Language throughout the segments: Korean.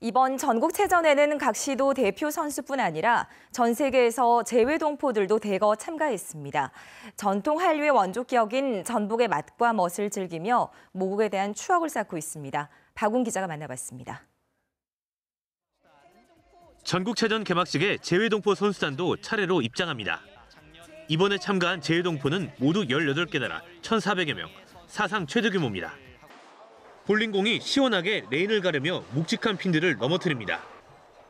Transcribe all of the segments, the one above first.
이번 전국체전에는 각 시도 대표 선수뿐 아니라 전 세계에서 제외 동포들도 대거 참가했습니다. 전통 한류의 원조격인 전복의 맛과 멋을 즐기며 모국에 대한 추억을 쌓고 있습니다. 박ун 기자가 만나봤습니다. 전국체전 개막식에 제외동포 선수단도 차례로 입장합니다. 이번에 참가한 제외동포는 모두 18개 나라 1,400여 명, 사상 최대 규모입니다. 볼링공이 시원하게 레인을 가르며 묵직한 핀들을 넘어뜨립니다.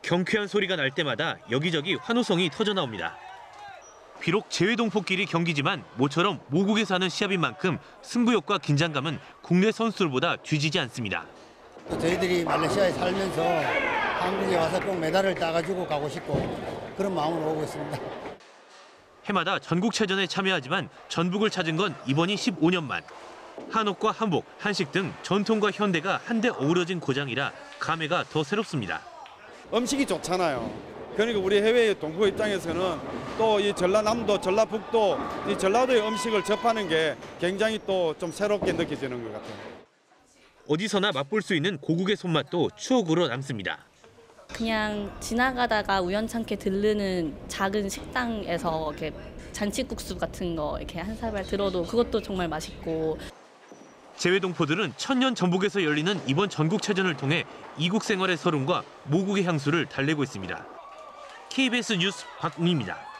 경쾌한 소리가 날 때마다 여기저기 환호성이 터져 나옵니다. 비록 제외동포끼리 경기지만 모처럼 모국에서 하는 시합인 만큼 승부욕과 긴장감은 국내 선수들보다 뒤지지 않습니다. 또 저희들이 말레이시아에 살면서 한국에 와서 꼭 메달을 따가지고 가고 싶고 그런 마음으로 오고 있습니다. 해마다 전국체전에 참여하지만 전북을 찾은 건 이번이 15년 만. 한옥과 한복, 한식 등 전통과 현대가 한데 어우러진 고장이라 감회가 더 새롭습니다. 음식이 좋잖아요. 그러니까 우리 해외 동포 입장에서는 또 이 전라남도, 전라북도, 이 전라도의 음식을 접하는 게 굉장히 또 좀 새롭게 느껴지는 것 같아요. 어디서나 맛볼 수 있는 고국의 손맛도 추억으로 남습니다. 그냥 지나가다가 우연찮게 들르는 작은 식당에서 이렇게 잔치국수 같은 거 이렇게 한 사발 들어도 그것도 정말 맛있고 제외동포들은 천년 전북에서 열리는 이번 전국체전을 통해 이국 생활의 서름과 모국의 향수를 달래고 있습니다. KBS 뉴스 박웅입니다.